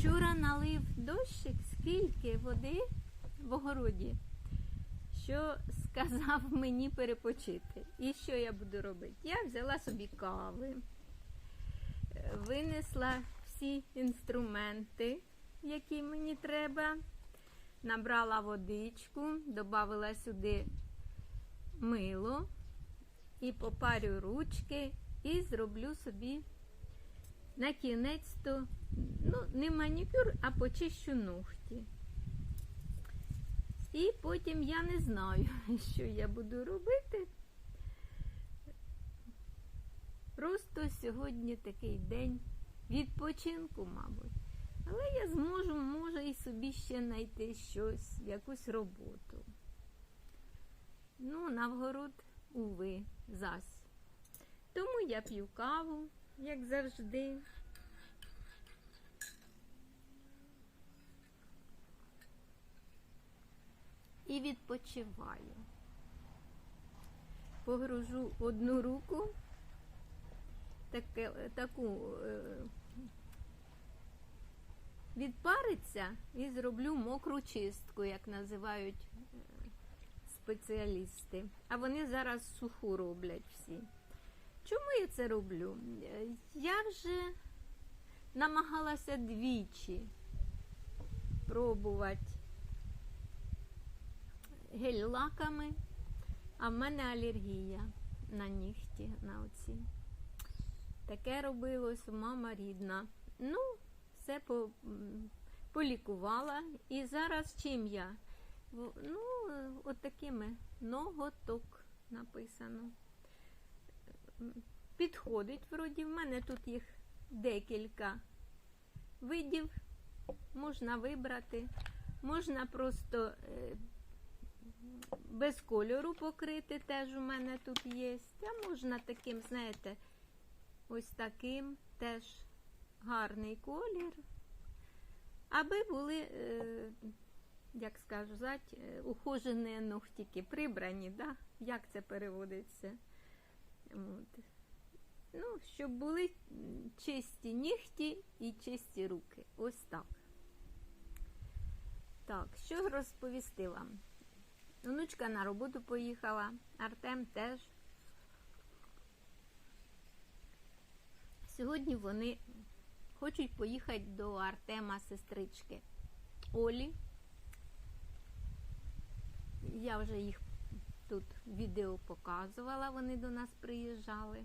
Вчора налив дощик, скільки води в огороді, що сказав мені перепочити. І що я буду робити? Я взяла собі кави, винесла всі інструменти, які мені треба, набрала водичку, додала сюди мило і попарю ручки і зроблю собі на кінець то ну, не манікюр, а почищу ногті. І потім я не знаю, що я буду робити. Просто сьогодні такий день відпочинку, мабуть. Але я зможу, може, і собі ще знайти щось, якусь роботу. Ну, навгород, уви, зась. Тому я п'ю каву, як завжди. І відпочиваю. Погружу одну руку, таке, таку е, відпариться і зроблю мокру чистку, як називають е, спеціалісти. А вони зараз суху роблять всі. Чому я це роблю? Е, Я вже намагалася двічі пробувати гель-лаками, а в мене алергія на нігті, на оці. Таке робилось мама рідна. Ну, все по, полікувала. І зараз чим я? Ну, от такими ноготок написано. Підходить, вроді, в мене тут їх декілька видів. Можна вибрати, можна просто е, без кольору покрити, теж у мене тут є. А можна таким, знаєте, ось таким теж гарний колір. Аби були, е, як сказати, е, ухожені ногтики, прибрані, да? як це переводиться. От. Ну, щоб були чисті нігті і чисті руки. Ось так. Так, що розповісти вам? Онучка на роботу поїхала, Артем теж. Сьогодні вони хочуть поїхати до Артема сестрички Олі. Я вже їх тут відео показувала, вони до нас приїжджали.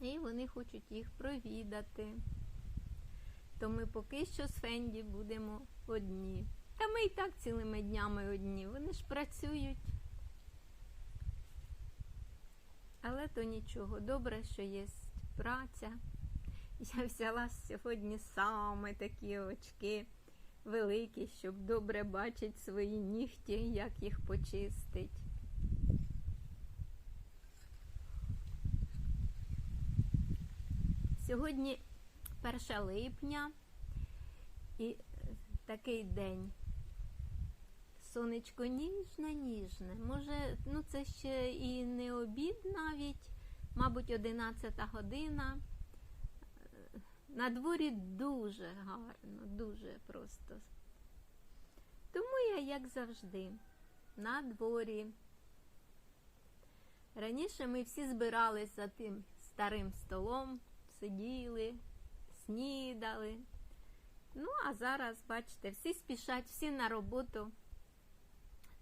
І вони хочуть їх провідати. То ми поки що з Фенді будемо одні. Та ми і так цілими днями одні. Вони ж працюють. Але то нічого. Добре, що є праця. Я взяла сьогодні саме такі очки великі, щоб добре бачити свої нігті, як їх почистить. Сьогодні 1 липня і такий день. Сонечко ніжне, ніжне. Може, ну це ще і не обід навіть, мабуть, 11 година. На дворі дуже гарно, дуже просто. Тому я, як завжди, на дворі. Раніше ми всі збирались за тим старим столом, сиділи, снідали. Ну, а зараз, бачите, всі спішать, всі на роботу.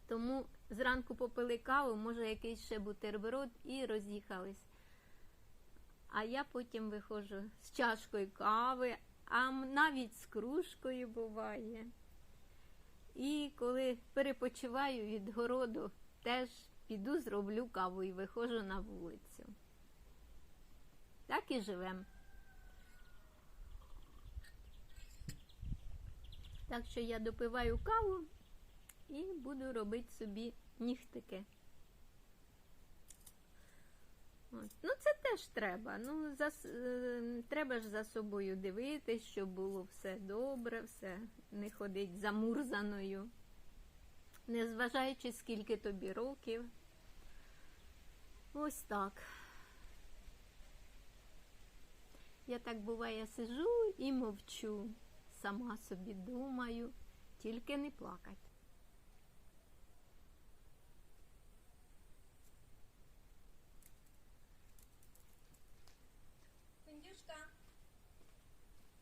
Тому зранку попили каву, може, якийсь ще бутерброд і роз'їхались. А я потім виходжу з чашкою кави, а навіть з кружкою буває. І коли перепочиваю від городу, теж піду, зроблю каву і виходжу на вулицю. Так і живемо. Так що я допиваю каву і буду робити собі нігтики. Ну, це теж треба. Ну, за, е, треба ж за собою дивитись, щоб було все добре, все не ходить замурзаною. Незважаючи, скільки тобі років. Ось так. Я так буває сижу і мовчу, сама собі думаю, тільки не плакать. Фендюшка,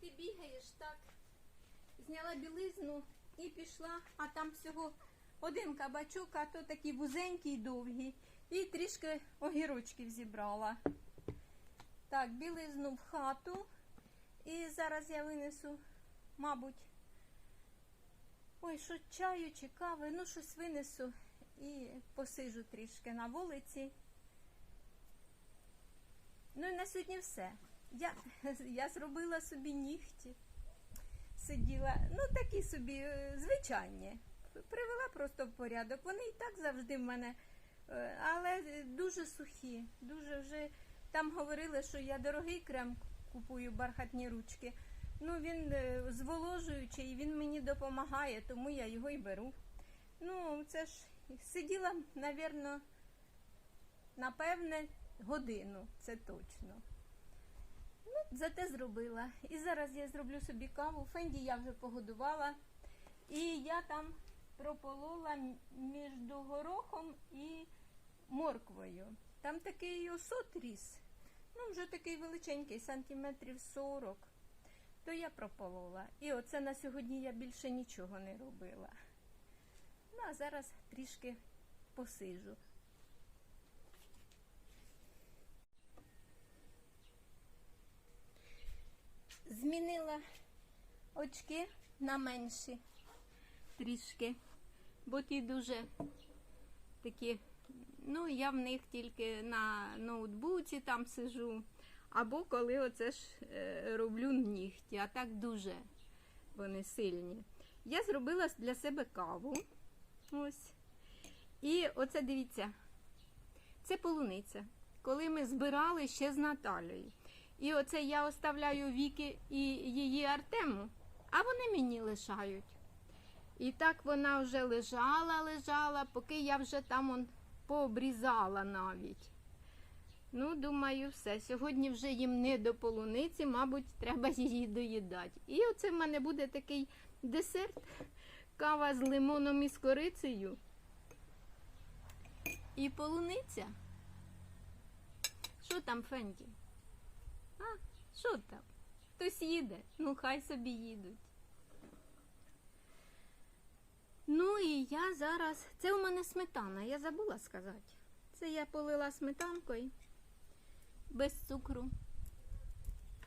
ти бігаєш так. Зняла білизну і пішла, а там всього один кабачок, а то такий вузенький, довгий. І трішки огірочків зібрала. Так, білизну в хату. І зараз я винесу, мабуть, ой, що чаю чи кави, ну щось винесу і посижу трішки на вулиці. Ну і на сьогодні все. Я, я зробила собі нігті. Сиділа, ну такі собі е, звичайні. Привела просто в порядок. Вони і так завжди в мене, е, але дуже сухі. Дуже вже там говорили, що я дорогий крем купую бархатні ручки. Ну він е, зволожуючий, він мені допомагає, тому я його і беру. Ну, це ж сиділа, напевно, напевне, годину, це точно. Ну, зате зробила. І зараз я зроблю собі каву. Фенді я вже погодувала. І я там прополола між горохом і морквою. Там такий осот ріс. Ну, вже такий величенький, сантиметрів 40. То я прополола. І оце на сьогодні я більше нічого не робила. Ну, а зараз трішки посижу. Змінила очки на менші трішки, бо ті дуже такі, ну я в них тільки на ноутбуці там сижу, або коли оце ж е, роблю нігті, а так дуже вони сильні. Я зробила для себе каву. Ось. І оце дивіться, це полуниця. Коли ми збирали ще з Наталією. І оце я оставляю Віки і її Артему, а вони мені лишають. І так вона вже лежала, лежала, поки я вже там он пообрізала навіть. Ну, думаю, все. Сьогодні вже їм не до полуниці, мабуть, треба її доїдати. І оце в мене буде такий десерт, кава з лимоном і з корицею. І полуниця. Що там, Фенді? А, що там? Хтось їде? Ну, хай собі їдуть. Ну і я зараз. Це у мене сметана, я забула сказати. Це я полила сметанкою без цукру.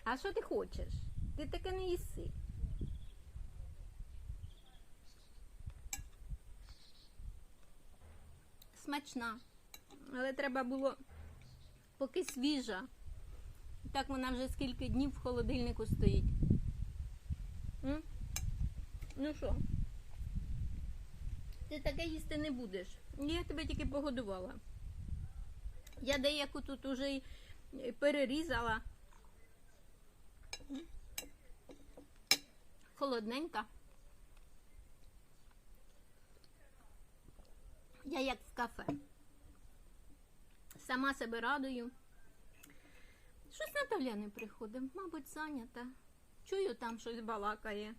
А що ти хочеш? Ти таке не їси. Смачна. Але треба було поки свіжа. Так вона вже скільки днів в холодильнику стоїть. М? Ну що? Ти таке їсти не будеш. Я тебе тільки погодувала. Я деяку тут уже й перерізала. Холодненька. Я як в кафе. Сама себе радую. Наталя не приходить, мабуть, зайнята. Чую, там щось балакає.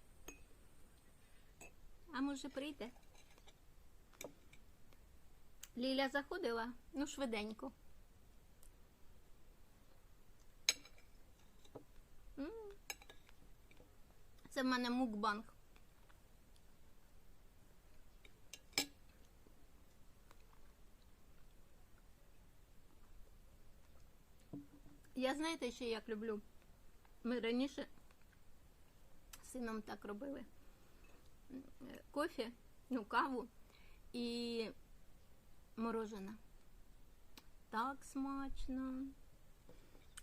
А може прийде? Ліля заходила, ну швиденько. Це в мене мукбанг. Я знаєте, що як люблю? Ми раніше з сином так робили. Кофе, ну, каву і морожена. Так смачно.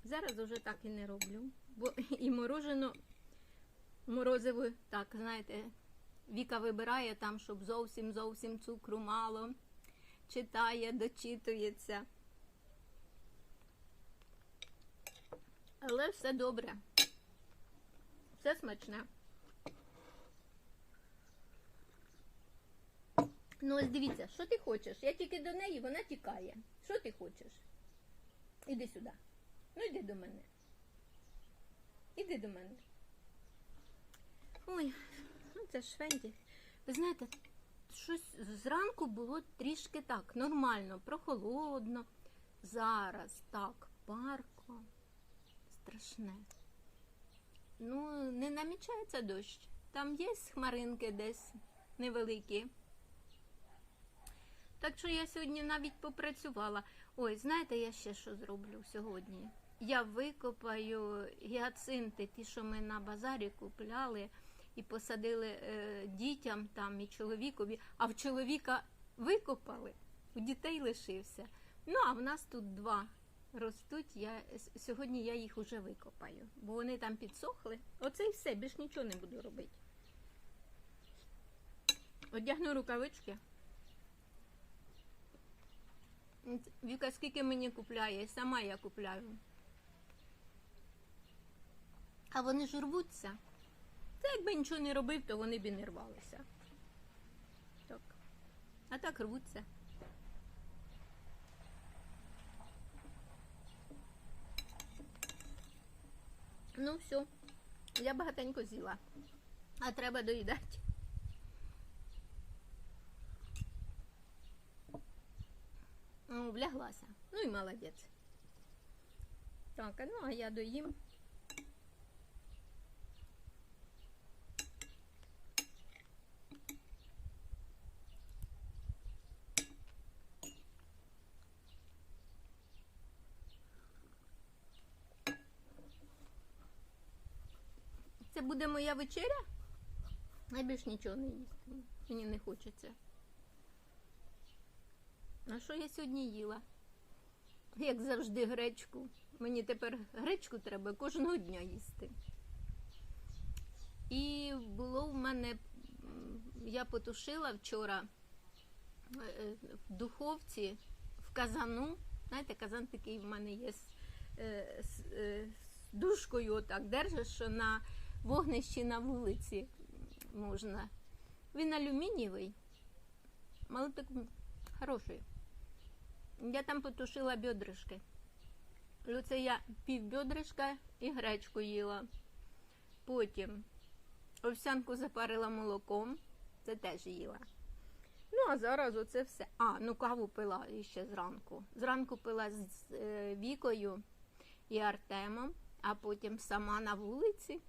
Зараз уже так і не роблю. Бо і морожено, морозиво, так, знаєте, Віка вибирає там, щоб зовсім зовсім цукру мало. Читає, дочитується. Але все добре. Все смачне. Ну, ось дивіться, що ти хочеш? Я тільки до неї, вона тікає. Що ти хочеш? Іди сюди. Ну, йди до мене. іди до мене. Ой, ну це ж Фенді. Ви знаєте, щось зранку було трішки так, нормально, прохолодно. Зараз так, парко. Страшне. Ну, не намічається дощ. Там є хмаринки десь невеликі. Так що я сьогодні навіть попрацювала. Ой, знаєте, я ще що зроблю сьогодні? Я викопаю гіацинти, ті, що ми на базарі купляли і посадили е, дітям там і чоловікові, а в чоловіка викопали, у дітей лишився. Ну, а в нас тут два ростуть. Я, сьогодні я їх уже викопаю, бо вони там підсохли. Оце і все, більш нічого не буду робити. Одягну рукавички. Віка, скільки мені купляє? Сама я купляю. А вони ж рвуться. Це якби нічого не робив, то вони б і не рвалися. Так. А так рвуться. Ну, все. Я багатенько з'їла. А треба доїдати. Ну, вляглася. Ну і молодець. Так, ну а я доїм. Це буде моя вечеря? Я більш нічого не їсти. Мені не хочеться. А що я сьогодні їла? Як завжди, гречку. Мені тепер гречку треба кожного дня їсти. І було в мене, я потушила вчора е, в духовці, в казану. Знаєте, казан такий в мене є з, е, з, е, з дужкою, отак держиш, що на вогнищі на вулиці можна. Він алюмінієвий, але так хороший. Я там потушила бедрышки. Оце я пів бедришка і гречку їла. Потім овсянку запарила молоком, це теж їла. Ну, а зараз оце все. А, ну каву пила ще зранку. Зранку пила з е, Вікою і Артемом, а потім сама на вулиці.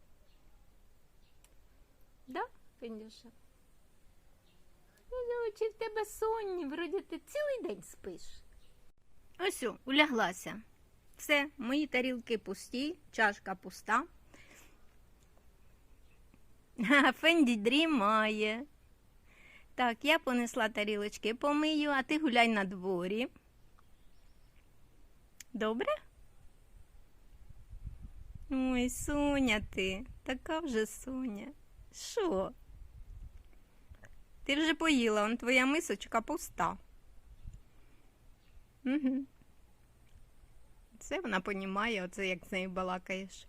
Да, Фендюша? Ну, Очі в тебе сонні, вроді ти цілий день спиш. Ось, уляглася. Все, мої тарілки пусті, чашка пуста. Фенді дрімає. Так, я понесла тарілочки помию, а ти гуляй на дворі. Добре? Ой, Соня ти, така вже Соня. Що? Ти вже поїла, он твоя мисочка пуста. Угу. Це вона понімає, оце як з нею балакаєш.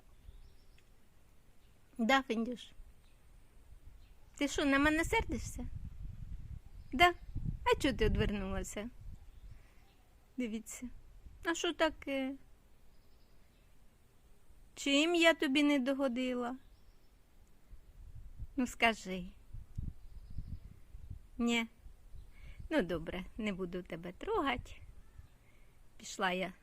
Да, Фіндюш. Ти що, на мене сердишся? Да. А чого ти одвернулася? Дивіться. А що таке? Чим я тобі не догодила? Ну, скажи. Ні. Ну, добре, не буду тебе трогати. Пішла я